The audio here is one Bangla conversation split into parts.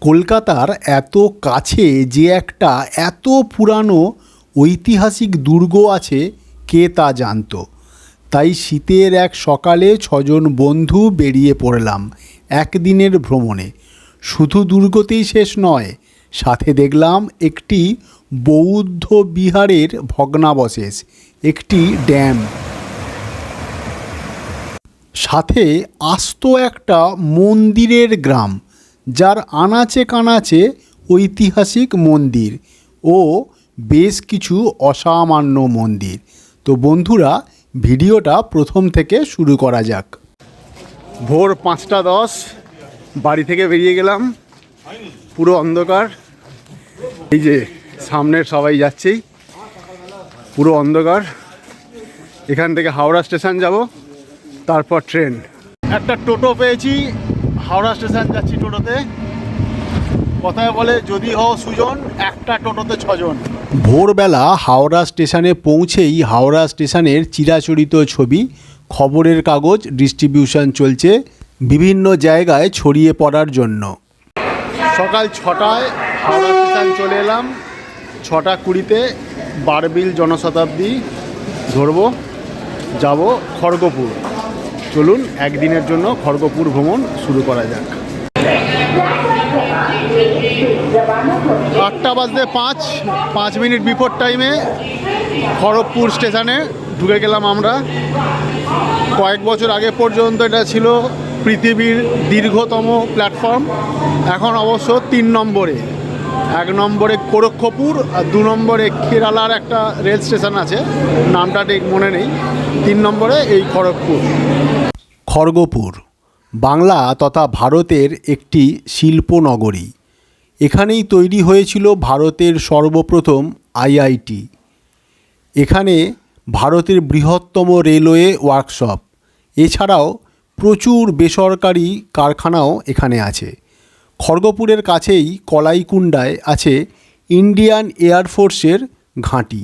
কলকাতার এত কাছে যে একটা এত পুরানো ঐতিহাসিক দুর্গ আছে, কে তা জানতো? তাই শীতের এক সকালে ছজন বন্ধু বেরিয়ে পড়লাম একদিনের ভ্রমণে। শুধু দুর্গতেই শেষ নয়, সাথে দেখলাম একটি বৌদ্ধ বিহারের ভগ্নাবশেষ, একটি ড্যাম। সাথে আস্ত একটা মন্দিরের গ্রাম। যার আনাচে কানাচে ঐতিহাসিক মন্দির ও বেশ কিছু অসামান্য মন্দির। তো বন্ধুরা, ভিডিওটা প্রথম থেকে শুরু করা যাক। ভোর পাঁচটা দশ, বাড়ি থেকে বেরিয়ে গেলাম। পুরো অন্ধকার। এই যে সামনের সবাই যাচ্ছেই। পুরো অন্ধকার। এখান থেকে হাওড়া স্টেশন যাব, তারপর ট্রেন। একটা টোটো পেয়েছি হাওড়া স্টেশন যাচ্ছি টোটোতে। কথায় বলে যদি হও সুজন একটা টোটোতে ছজন। ভোরবেলা হাওড়া স্টেশনে পৌঁছেই হাওড়া স্টেশনের চিরাচরিত ছবি খবরের কাগজ ডিস্ট্রিবিউশন চলছে বিভিন্ন জায়গায় ছড়িয়ে পড়ার জন্য। সকাল ছটায় হাওড়া স্টেশন চলে এলাম। ছটা কুড়িতে বারবিল জনশতাব্দী ধরবো। যাব খড়গপুর। চলুন, একদিনের জন্য খড়গপুর ভ্রমণ শুরু করা যাক। আটটা বাজতে পাঁচ পাঁচ মিনিট বিফোর টাইমে খড়গপুর স্টেশনে ঢুকে গেলাম আমরা। কয়েক বছর আগে পর্যন্ত এটা ছিল পৃথিবীর দীর্ঘতম প্ল্যাটফর্ম, এখন অবশ্য তিন নম্বরে। এক নম্বরে কোরক্ষপুর, আর দু নম্বরে কেরালার একটা রেল স্টেশন আছে। নামটা ঠিক মনে নেই। তিন নম্বরে এই খড়গপুর। খড়গপুর, বাংলা তথা ভারতের একটি শিল্পনগরী। এখানেই তৈরি হয়েছিল ভারতের সর্বপ্রথম আইআইটি এখানে ভারতের বৃহত্তম রেলওয়ে ওয়ার্কশপ। এছাড়াও প্রচুর বেসরকারি কারখানাও এখানে আছে। খড়গপুরের কাছেই কলাইকুণ্ডায় আছে ইন্ডিয়ান এয়ারফোর্সের ঘাঁটি।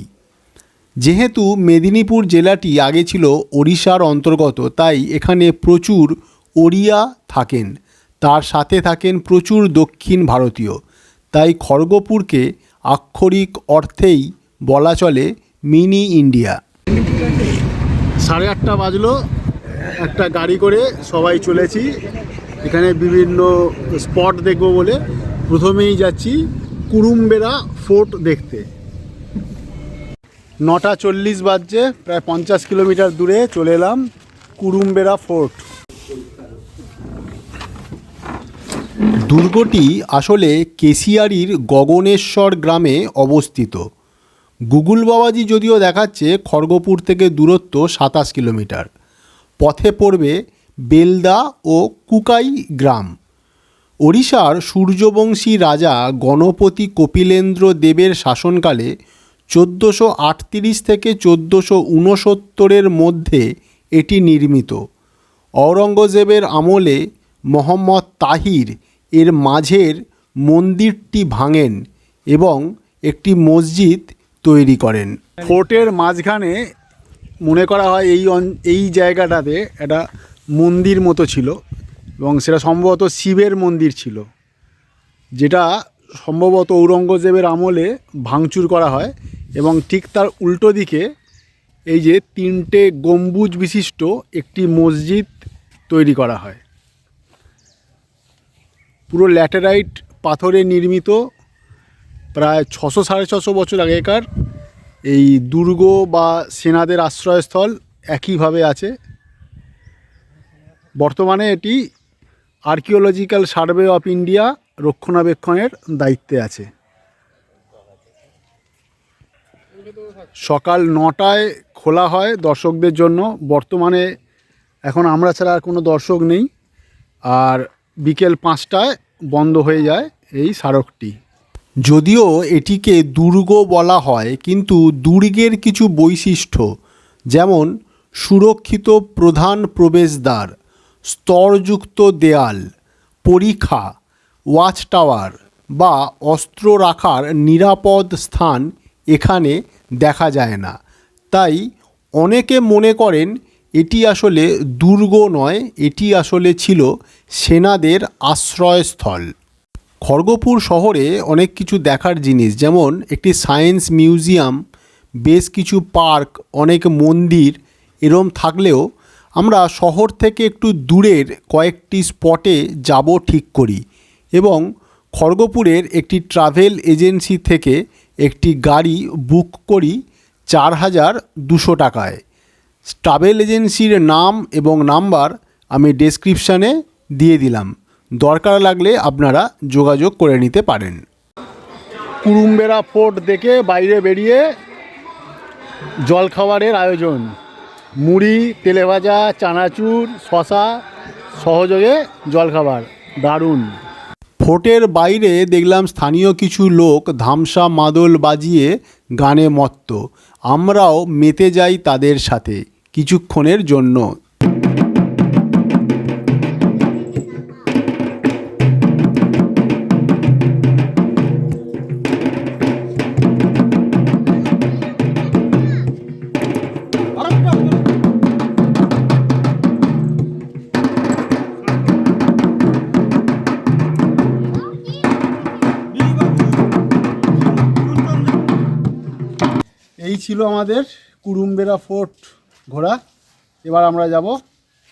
যেহেতু মেদিনীপুর জেলাটি আগে ছিল ওড়িশার অন্তর্গত, তাই এখানে প্রচুর ওড়িয়া থাকেন। তার সাথে থাকেন প্রচুর দক্ষিণ ভারতীয়। তাই খড়গপুরকে আক্ষরিক অর্থেই বলা চলে মিনি ইন্ডিয়া। সাড়ে আটটা বাজলো, একটা গাড়ি করে সবাই চলেছি। এখানে বিভিন্ন স্পট দেখব বলে প্রথমেই যাচ্ছি কুরুম্বেরা ফোর্ট দেখতে। নটা চল্লিশ বাজছে, প্রায় পঞ্চাশ কিলোমিটার দূরে চলে এলাম কুরুম্বেরা ফোর্ট। দুর্গটি আসলে কেশিয়ারির গগনেশ্বর গ্রামে অবস্থিত। গুগল বাবাজি যদিও দেখাচ্ছে খড়গপুর থেকে দূরত্ব সাতাশ কিলোমিটার। পথে পড়বে বেলদা ও কুকাই গ্রাম। ওড়িশার সূর্যবংশী রাজা গণপতি কপিলেন্দ্র দেবের শাসনকালে চোদ্দোশো আটত্রিশ থেকে চোদ্দোশো ঊনসত্তরের মধ্যে এটি নির্মিত। ঔরঙ্গজেবের আমলে মোহাম্মদ তাহির এর মাঝের মন্দিরটি ভাঙেন এবং একটি মসজিদ তৈরি করেন। ফোর্টের মাঝখানে মনে করা হয় এই এই জায়গাটাতে একটা মন্দির মতো ছিল এবং সেটা সম্ভবত শিবের মন্দির ছিল, যেটা সম্ভবত ঔরঙ্গজেবের আমলে ভাঙচুর করা হয় এবং ঠিক তার উল্টো দিকে এই যে তিনটে গম্বুজ বিশিষ্ট একটি মসজিদ তৈরি করা হয়। পুরো ল্যাটেরাইট পাথরে নির্মিত, প্রায় ছশো সাড়ে ছশো বছর আগেকার এই দুর্গ বা সেনাদের আশ্রয়স্থল একইভাবে আছে। বর্তমানে এটি আর্কিওলজিক্যাল সার্ভে অফ ইন্ডিয়া রক্ষণাবেক্ষণের দায়িত্বে আছে। সকাল নটায় খোলা হয় দর্শকদের জন্য। বর্তমানে এখন আমরা ছাড়া আর কোনো দর্শক নেই। আর বিকেল পাঁচটায় বন্ধ হয়ে যায় এই স্মারকটি। যদিও এটিকে দুর্গ বলা হয়, কিন্তু দুর্গের কিছু বৈশিষ্ট্য, যেমন সুরক্ষিত প্রধান প্রবেশদ্বার স্তরযুক্ত দেয়াল, পরিখা ওয়াচ টাওয়ার বা অস্ত্র রাখার নিরাপদ স্থান এখানে দেখা যায় না। তাই অনেকে মনে করেন এটি আসলে দুর্গ নয়, এটি আসলে ছিল সেনাদের আশ্রয়স্থল। খড়গপুর শহরে অনেক কিছু দেখার জিনিস, যেমন একটি সায়েন্স মিউজিয়াম, বেশ কিছু পার্ক, অনেক মন্দির, এরম থাকলেও আমরা শহর থেকে একটু দূরের কয়েকটি স্পটে যাব ঠিক করি এবং খড়গপুরের একটি ট্রাভেল এজেন্সি থেকে একটি গাড়ি বুক করি চার হাজার দুশো টাকায়। ট্রাভেল এজেন্সির নাম এবং নাম্বার আমি ডেসক্রিপশানে দিয়ে দিলাম। দরকার লাগলে আপনারা যোগাযোগ করে নিতে পারেন। কুরুম্বেরা ফোর্ট দেখে বাইরে বেরিয়ে জলখাবারের আয়োজন। মুড়ি তেলে ভাজা চানাচুর শশা সহযোগে জলখাবার। দারুণ। ফোর্টের বাইরে দেখলাম স্থানীয় কিছু লোক ধামসা মাদল বাজিয়ে গানে মত্ত। আমরাও মেতে যাই তাদের সাথে, কিছুক্ষণের জন্য। ছিল আমাদের কুরুম্বেরা ফোর্ট ঘোরা এবার আমরা যাব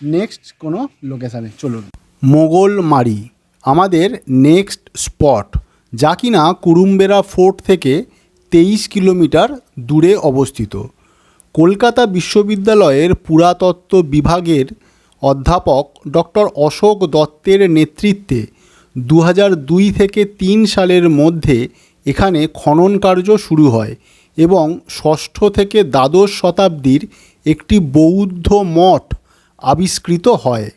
নেক্সট কোনো লোকেশানে। চলুন। মোগলমারি আমাদের নেক্সট স্পট, যা কিনা কুরুম্বেরা ফোর্ট থেকে তেইশ কিলোমিটার দূরে অবস্থিত। কলকাতা বিশ্ববিদ্যালয়ের পুরাতত্ত্ব বিভাগের অধ্যাপক ডক্টর অশোক দত্তের নেতৃত্বে দু থেকে তিন সালের মধ্যে এখানে খনন কার্য শুরু হয়। এবং ষষ্ঠ থেকে দ্বাদশ শতাব্দীর একটি বৌদ্ধ মঠ আবিষ্কৃত হয়,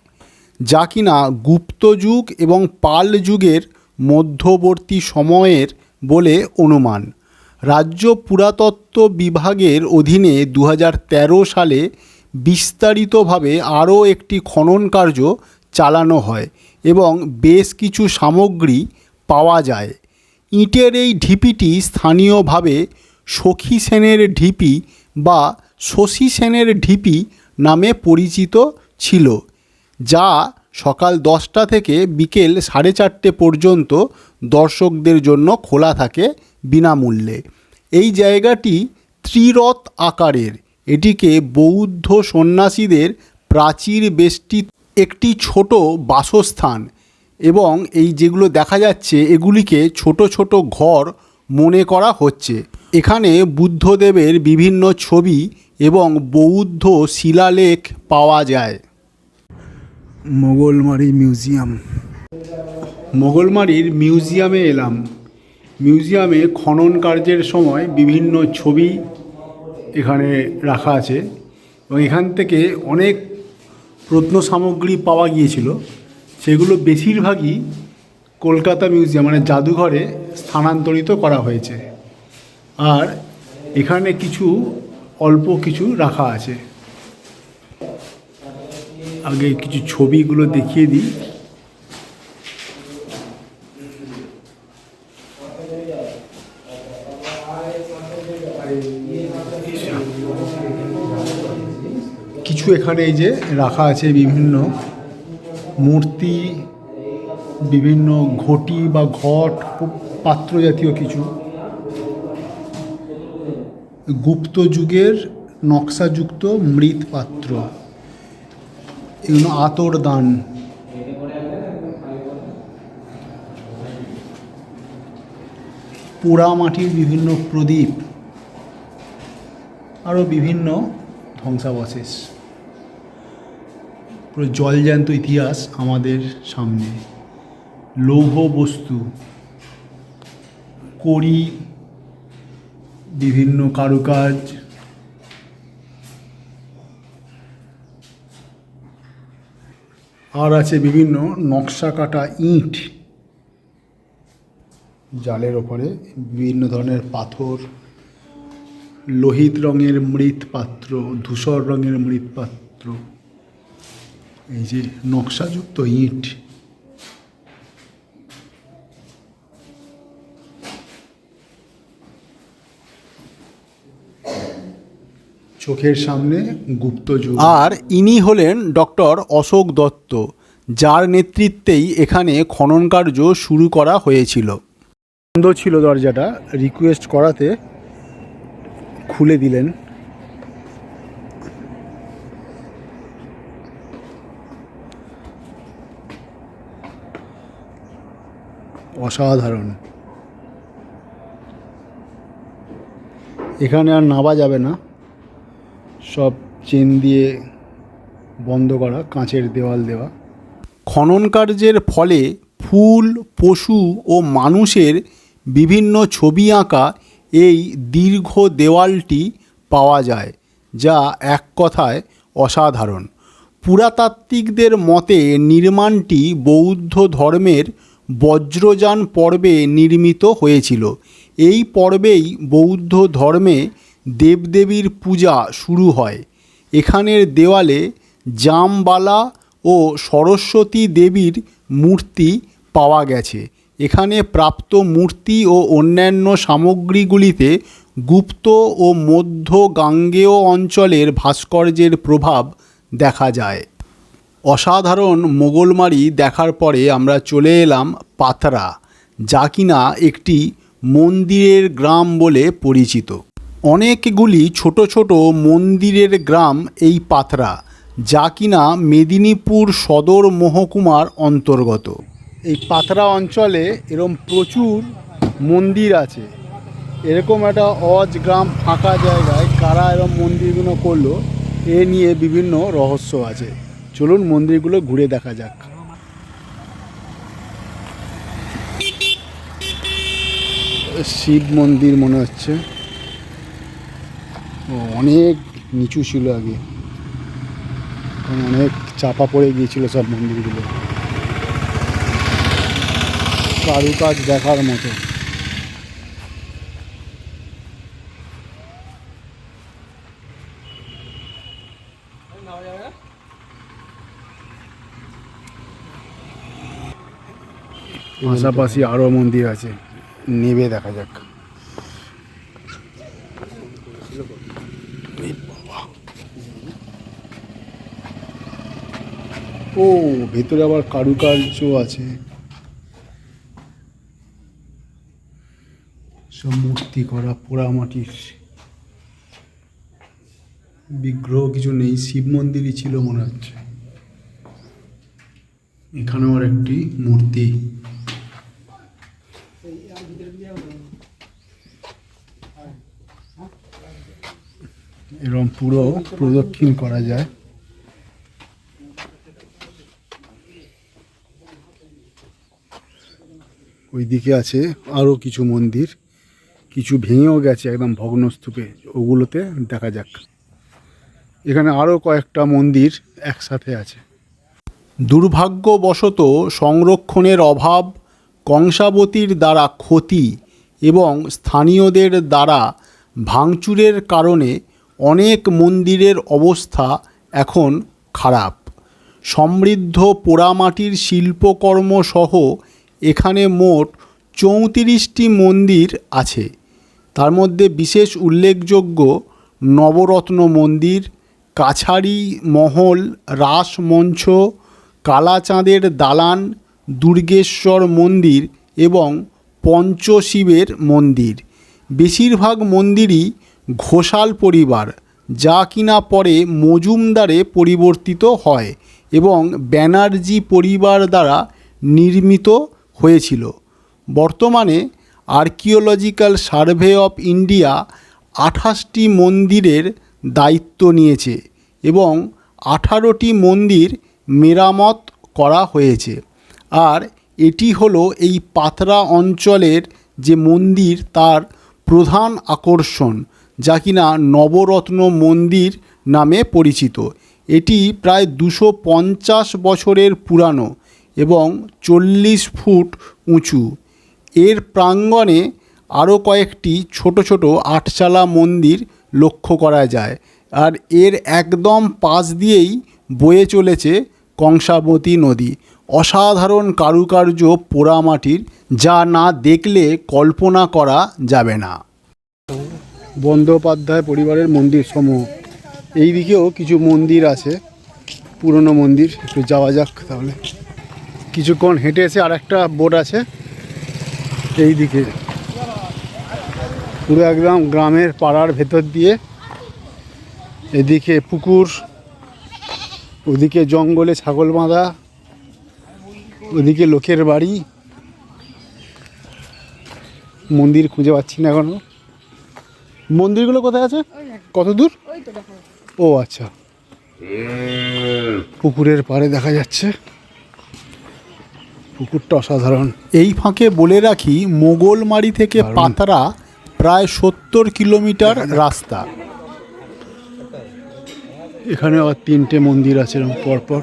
যা কিনা গুপ্ত যুগ এবং পাল যুগের মধ্যবর্তী সময়ের বলে অনুমান। রাজ্য পুরাতত্ত্ব বিভাগের অধীনে দু হাজার তেরো সালে বিস্তারিতভাবে আরও একটি খনন কার্য চালানো হয় এবং বেশ কিছু সামগ্রী পাওয়া যায়। ইটের এই ঢিপিটি স্থানীয়ভাবে সখী সেনের ঢিপি বা শশী সেনের ঢিপি নামে পরিচিত ছিল, যা সকাল দশটা থেকে বিকেল সাড়ে চারটে পর্যন্ত দর্শকদের জন্য খোলা থাকে বিনামূল্যে। এই জায়গাটি ত্রিরথ আকারের। এটিকে বৌদ্ধ সন্ন্যাসীদের প্রাচীর বেষ্টিত একটি ছোট বাসস্থান এবং এই যেগুলো দেখা যাচ্ছে, এগুলিকে ছোট ছোট ঘর মনে করা হচ্ছে। এখানে বুদ্ধদেবের বিভিন্ন ছবি এবং বৌদ্ধ শিলালেখ পাওয়া যায়। মোগলমারি মিউজিয়াম। মোগলমারির মিউজিয়ামে এলাম। মিউজিয়ামে খনন কার্যের সময় বিভিন্ন ছবি এখানে রাখা আছে এবং এখান থেকে অনেক প্রত্ন সামগ্রী পাওয়া গিয়েছিল। সেগুলো বেশিরভাগই কলকাতা মিউজিয়াম মানে জাদুঘরে স্থানান্তরিত করা হয়েছে। আর এখানে কিছু, অল্প কিছু রাখা আছে। আগে কিছু ছবিগুলো দেখিয়ে দিই। কিছু এখানে এই যে রাখা আছে বিভিন্ন মূর্তি, বিভিন্ন ঘটি বা ঘট পাত্র জাতীয় কিছু। গুপ্ত যুগের নকশাযুক্ত মৃৎপাত্র। এগুলো আতর দান। পোড়া মাটির বিভিন্ন প্রদীপ। আরও বিভিন্ন ধ্বংসাবশেষ। পুরো জলজ্যান্ত ইতিহাস আমাদের সামনে। লৌহ বস্তু, কড়ি বিভিন্ন কারুকাজ। আর আছে বিভিন্ন নকশা কাটা ইট। জালের ওপরে বিভিন্ন ধরনের পাথর, লোহিত রঙের মৃৎপাত্র, ধূসর রঙের মৃৎপাত্র। এই যে নকশাযুক্ত ইট। চোখের সামনে গুপ্ত যুগ। আর ইনি হলেন ডক্টর অশোক দত্ত, যার নেতৃত্বেই এখানে খনন কার্য শুরু করা হয়েছিল। বন্ধ ছিল দরজাটা রিকোয়েস্ট করাতে খুলে দিলেন। অসাধারণ। এখানে আর নাবা যাবে না। সব চেন দিয়ে বন্ধ করা, কাঁচের দেওয়াল দেওয়া। খনন কার্যের ফলে ফুল, পশু ও মানুষের বিভিন্ন ছবি আঁকা এই দীর্ঘ দেওয়ালটি পাওয়া যায়, যা এক কথায় অসাধারণ। পুরাতাত্ত্বিকদের মতে নির্মাণটি বৌদ্ধ ধর্মের বজ্রযান পর্বে নির্মিত হয়েছিল। এই পর্বেই বৌদ্ধ ধর্মে দেবদেবীর পূজা শুরু হয়। এখানের দেওয়ালে জামবালা ও সরস্বতী দেবীর মূর্তি পাওয়া গেছে। এখানে প্রাপ্ত মূর্তি ও অন্যান্য সামগ্রীগুলিতে গুপ্ত ও মধ্য গাঙ্গেয় অঞ্চলের ভাস্কর্যের প্রভাব দেখা যায়। অসাধারণ মোগলমারি দেখার পরে আমরা চলে এলাম পাতরা যা কিনা একটি মন্দিরের গ্রাম বলে পরিচিত। অনেকগুলি ছোট ছোট মন্দিরের গ্রাম এই পাতরা যা কিনা মেদিনীপুর সদর মহকুমার অন্তর্গত। এই পাথরা অঞ্চলে এরম প্রচুর মন্দির আছে। এরকম একটা অজ গ্রাম ফাঁকা জায়গায় কারা এরম মন্দিরগুলো করল, এ নিয়ে বিভিন্ন রহস্য আছে। চলুন মন্দিরগুলো ঘুরে দেখা যাক। শিব মন্দির মনে হচ্ছে। অনেক নিচু ছিল আগে। অনেক চাপা পড়ে গিয়েছিল সব মন্দিরগুলো। কারুকাজ দেখার মতো। পাশাপাশি আরও মন্দির আছে। নেবে দেখা যাক। ও, ভেতরে আবার কারুকার্য আছে। সব মূর্তি করা, পোড়া মাটির। বিগ্রহ কিছু নেই, শিব মন্দিরই ছিল মনে হচ্ছে। এখানেও আর একটি মূর্তি। এরকম পুরো প্রদক্ষিণ করা যায়। ওইদিকে আছে আরও কিছু মন্দির, কিছু ভেঙেও গেছে একদম ভগ্নস্তূপে, ওগুলোতে দেখা যাক। এখানে আরও কয়েকটা মন্দির একসাথে আছে। দুর্ভাগ্যবশত সংরক্ষণের অভাব কংসাবতীর দ্বারা ক্ষতি এবং স্থানীয়দের দ্বারা ভাঙচুরের কারণে অনেক মন্দিরের অবস্থা এখন খারাপ। সমৃদ্ধ পোড়ামাটির শিল্পকর্ম সহ এখানে মোট চৌত্রিশটি মন্দির আছে। তার মধ্যে বিশেষ উল্লেখযোগ্য নবরত্ন মন্দির, কাছারি মহল রাসমঞ্চ কালাচাঁদের দালান, দুর্গেশ্বর মন্দির এবং পঞ্চশিবের মন্দির। বেশিরভাগ মন্দিরই ঘোষাল পরিবার, যা কিনা পরে মজুমদারে পরিবর্তিত হয় এবং ব্যানার্জি পরিবার দ্বারা নির্মিত হয়েছিল। বর্তমানে আর্কিওলজিক্যাল সার্ভে অফ ইন্ডিয়া আঠাশটি মন্দিরের দায়িত্ব নিয়েছে এবং আঠারোটি মন্দির মেরামত করা হয়েছে। আর এটি হলো এই পাতরা অঞ্চলের যে মন্দির, তার প্রধান আকর্ষণ, যা কিনা নবরত্ন মন্দির নামে পরিচিত। এটি প্রায় দুশো পঞ্চাশ বছরের পুরানো। এবং চল্লিশ ফুট উঁচু। এর প্রাঙ্গণে আরও কয়েকটি ছোট ছোট আটচালা মন্দির লক্ষ্য করা যায়। আর এর একদম পাশ দিয়েই বয়ে চলেছে কংসাবতী নদী। অসাধারণ কারুকার্য পোড়ামাটির, যা না দেখলে কল্পনা করা যাবে না। বন্দ্যোপাধ্যায় পরিবারের মন্দির সমূহ এই দিকেও কিছু মন্দির আছে, পুরনো মন্দির, একটু যাওয়া যাক তাহলে। কিছুক্ষণ হেঁটে এসে আর একটা বোট আছে। এই দিকে পুরো একদম গ্রামের পাড়ার ভেতর দিয়ে। এদিকে পুকুর ওদিকে জঙ্গলে ছাগল বাঁধা ওদিকে লোকের বাড়ি। মন্দির খুঁজে পাচ্ছি না এখনও। মন্দিরগুলো কোথায় আছে? কত দূর? ও আচ্ছা। পুকুরের পাড়ে দেখা যাচ্ছে। পুকুরটা অসাধারণ। এই ফাঁকে বলে রাখি মোগলমারি থেকে। পাতারা প্রায় সত্তর কিলোমিটার রাস্তা। এখানে আবার তিনটে মন্দির আছে এরকম পরপর।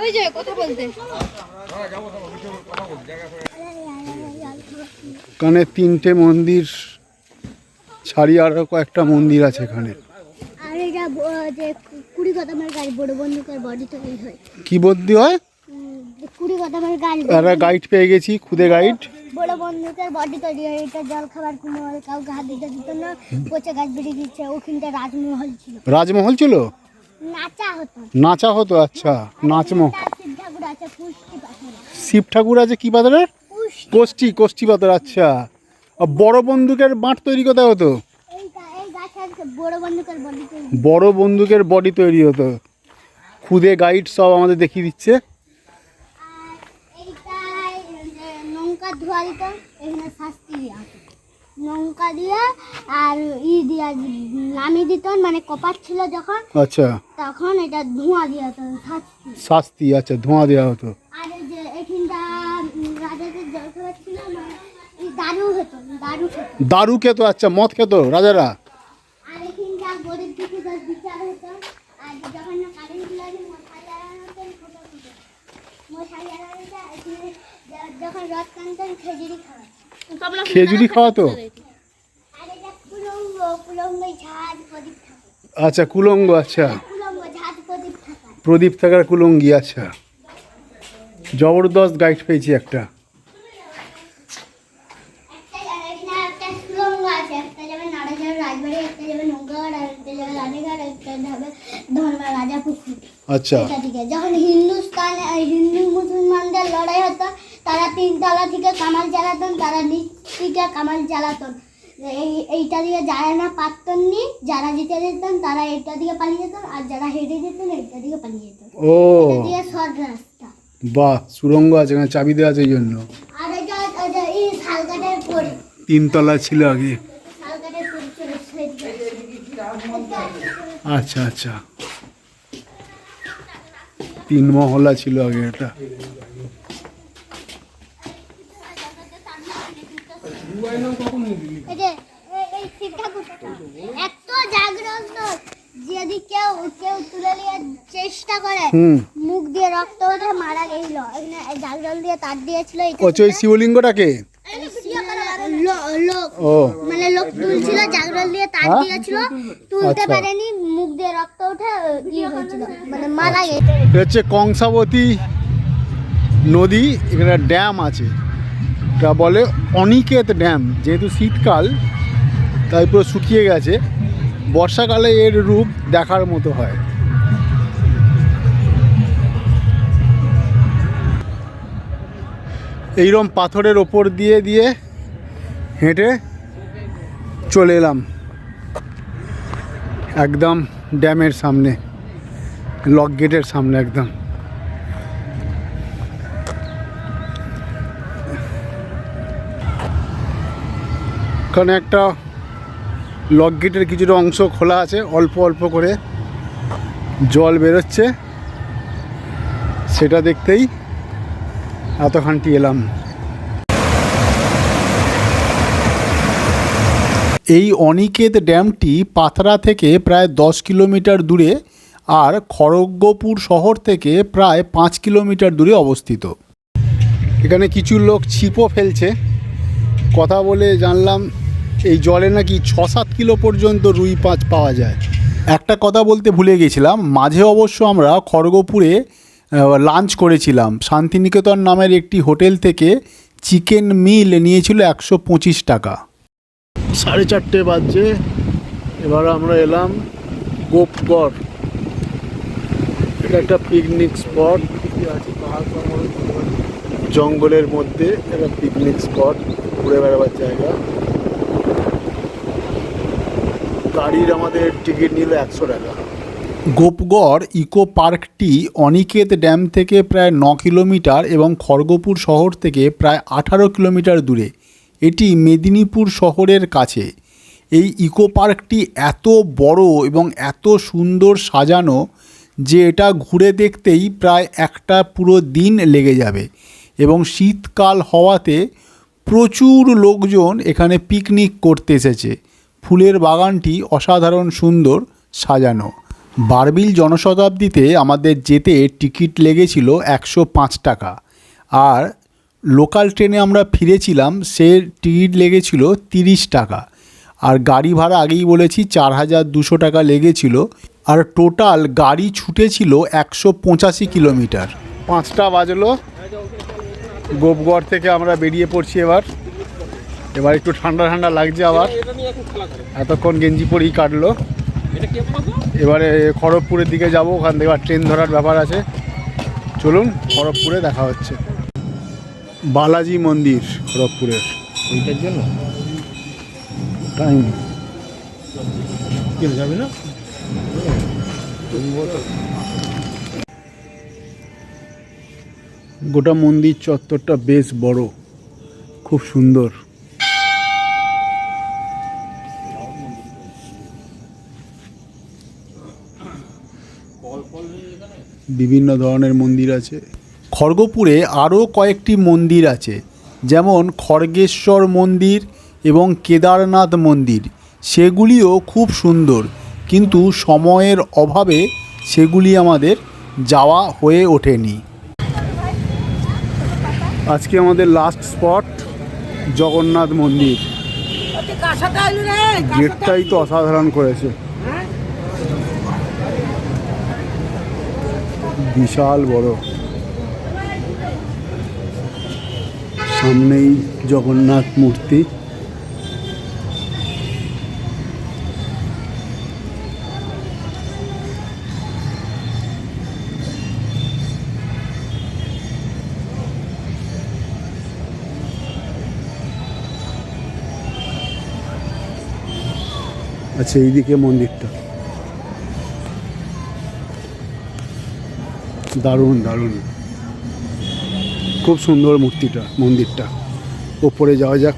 ওই যে কথা বলতে। এখানে তিনটে মন্দির ছাড়িয়ে আরও কয়েকটা মন্দির আছে এখানে। আর এটা যে কুড়ি কদমের গাড়ি বড় বন্দুকের বডি তৈরি হয়। কি বদ্যি হয়? কুড়ি কদমের গাড়ি। একটা গাইড পেয়ে গেছি খুদে গাইড বড় বন্দুকের বডি তৈরি হয় এটা জল খাবার কুমোর কাউকে হাত দিতে দিত না পচে গাছ বেরিয়ে দিচ্ছে ওখানটা রাজমহল ছিল। রাজমহল ছিল? নাচা হতো। নাচা হতো আচ্ছা নাচমহল শিব ঠাকুর আছে শিব ঠাকুর আছে কি পাথরের? কোষ্টি কোষ্টি পাথর আচ্ছা। বড় বন্দুকের বাঁট তৈরি কোথায় হতো? বড় বন্দুকের বডি তৈরি হতো। খুদে গাইড সব আমাদের দেখিয়ে দিচ্ছে। দেওয়া দিয়ে আর ই দিয়া নামিয়ে দিত মানে কপার ছিল যখন আচ্ছা। তখন এটা ধোঁয়া দিয়ে হতো শাস্তি। শাস্তি আচ্ছা ধোঁয়া দেওয়া হতো। আর যে এখানটা দারু খেত আচ্ছা মদ খেত রাজারা? খেজুরি খাওয়া খেজুরি খাওয়াতো? আচ্ছা কুলঙ্গ আচ্ছা। প্রদীপ থাকার কুলঙ্গি আচ্ছা। জবরদস্ত গাইড পেয়েছি একটা। আচ্ছা। যখন হিন্দুস্তান হিন্দু মুসলমানদের লড়াই হতো তারা তিনতলা থেকে কামাল চালাতেন তারা নিচ থেকে কামাল চালাতেন এই এইটা দিয়ে যারা না পারতেন নি যারা জিতে যেতেন তারা এইটা দিকে পালিয়ে যেতেন আর যারা হেরে যেতেন এইটা দিকে পালিয়ে যেতেন ও। এটা দিয়ে শর্ট রাস্তা বাহ সুরঙ্গ আছে এখানে চাবি দেওয়া আছে এই জন্য। তিনতলা ছিল আগে। আচ্ছা আচ্ছা। তিন মহলা ছিল আগে এটা। এই যদি কেউ কেউ তুলে নেওয়ার চেষ্টা করে মুখ দিয়ে রক্ত ওঠে মারা গেছিল। জাগরল দিয়ে তার দিয়েছিল ওই শিবলিঙ্গটাকে? ও। মানে লোক তুলছিল জাগরল দিয়ে তার হ্যাঁ? দিয়েছিল তুলতে আচ্ছা। পারেনি মুখ দিয়ে রক্ত ওঠে ইয়ে হয়েছিল মানে মারা গেছে। হচ্ছে কংসাবতী নদী এখানে ড্যাম আছে। এটা বলে অনিকেত ড্যাম যেহেতু শীতকাল তাই পুরো শুকিয়ে গেছে। বর্ষাকালে এর রূপ দেখার মতো হয়। এইরকম পাথরের ওপর দিয়ে দিয়ে হেঁটে চলে এলাম। একদম ড্যামের সামনে, লক গেটের সামনে একদম। ওখানে একটা লক গেটের কিছুটা অংশ খোলা আছে, অল্প অল্প করে জল বেরোচ্ছে। সেটা দেখতেই এতখানটি এলাম। এই অনিকেত ড্যামটি পাথরা থেকে প্রায় দশ কিলোমিটার দূরে আর খড়গপুর শহর থেকে প্রায় পাঁচ কিলোমিটার দূরে অবস্থিত। এখানে কিছু লোক ছিপও ফেলছে। কথা বলে জানলাম এই জলে নাকি ছ সাত কিলো পর্যন্ত রুই পাঁচ পাওয়া যায়। একটা কথা বলতে ভুলে গেছিলাম মাঝে অবশ্য আমরা খড়গপুরে লাঞ্চ করেছিলাম। শান্তিনিকেতন নামের একটি হোটেল থেকে চিকেন মিল নিয়েছিল একশো পঁচিশ টাকা। সাড়ে চারটে বাজছে এবার আমরা এলাম গোপগড়। এটা একটা পিকনিক স্পট জঙ্গলের মধ্যে একটা পিকনিক স্পট ঘুরে বেড়াবার জায়গা। গাড়ির আমাদের টিকিট নিল একশো টাকা। গোপগড় ইকো পার্কটি অনিকেত ড্যাম থেকে প্রায় ন কিলোমিটার এবং খড়গপুর শহর থেকে প্রায় আঠারো কিলোমিটার দূরে। এটি মেদিনীপুর শহরের কাছে। এই ইকো পার্কটি এত বড় এবং এত সুন্দর সাজানো যে এটা ঘুরে দেখতেই প্রায় একটা পুরো দিন লেগে যাবে এবং শীতকাল হওয়াতে প্রচুর লোকজন এখানে পিকনিক করতে এসেছে। ফুলের বাগানটি অসাধারণ সুন্দর সাজানো। বারবিল জনশতাব্দীতে আমাদের যেতে টিকিট লেগেছিল একশো পাঁচ টাকা। আর লোকাল ট্রেনে আমরা ফিরেছিলাম, সে টিকিট লেগেছিল তিরিশ টাকা। আর গাড়ি ভাড়া আগেই বলেছি, চার হাজার দুশো টাকা লেগেছিল। আর টোটাল গাড়ি ছুটেছিল একশো পঁচাশি কিলোমিটার। পাঁচটা বাজলো। গোপগড় থেকে আমরা বেরিয়ে পড়ছি এবার। এবার একটু ঠান্ডা ঠান্ডা লাগছে আবার। এতক্ষণ গেঞ্জি পরেই কাটলো। এবারে খড়গপুরের দিকে যাব ওখান থেকে আবার ট্রেন ধরার ব্যাপার আছে। চলুন খড়গপুরে দেখা হচ্ছে। বালাজি মন্দির খড়গপুরের। ওইটার জন্য? টাইম। যাবে না? গোটা মন্দির চত্বরটা বেশ বড় খুব সুন্দর। বিভিন্ন ধরনের মন্দির আছে। খড়গপুরে আরও কয়েকটি মন্দির আছে যেমন খড়গেশ্বর মন্দির এবং কেদারনাথ মন্দির। সেগুলিও খুব সুন্দর কিন্তু সময়ের অভাবে সেগুলি আমাদের যাওয়া হয়ে ওঠেনি। আজকে আমাদের লাস্ট স্পট জগন্নাথ মন্দির। গেটটাই তো অসাধারণ করেছে। বিশাল বড়। সামনেই জগন্নাথ মূর্তি। আচ্ছা এইদিকে মন্দিরটা। দারুণ দারুণ। খুব সুন্দর মূর্তিটা, মন্দিরটা। ওপরে যাওয়া যাক।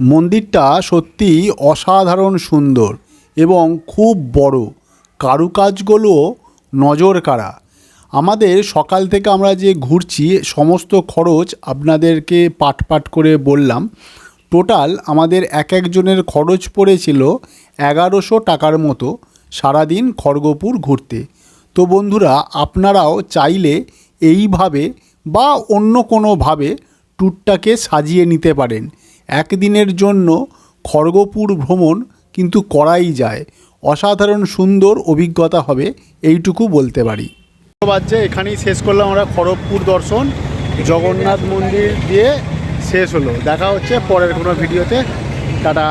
মন্দিরটা সত্যি অসাধারণ সুন্দর এবং খুব বড়। কারুকাজগুলো নজর কাড়া। আমাদের সকাল থেকে আমরা যে ঘুরছি, সমস্ত খরচ আপনাদেরকে পাট পাট করে বললাম। টোটাল আমাদের এক একজনের খরচ পড়েছিল এগারোশো টাকার মতো সারাদিন খড়গপুর ঘুরতে। তো বন্ধুরা, আপনারাও চাইলে এইভাবে বা অন্য কোনোভাবে ট্যুরটাকে সাজিয়ে নিতে পারেন। একদিনের জন্য খড়গপুর ভ্রমণ কিন্তু করাই যায়। অসাধারণ সুন্দর অভিজ্ঞতা হবে, এইটুকু বলতে পারি। বাজছে, এখানেই শেষ করলাম আমরা খড়গপুর দর্শন। জগন্নাথ মন্দির দিয়ে শেষ হলো। দেখা হচ্ছে পরের কোনো ভিডিওতে। টাটা।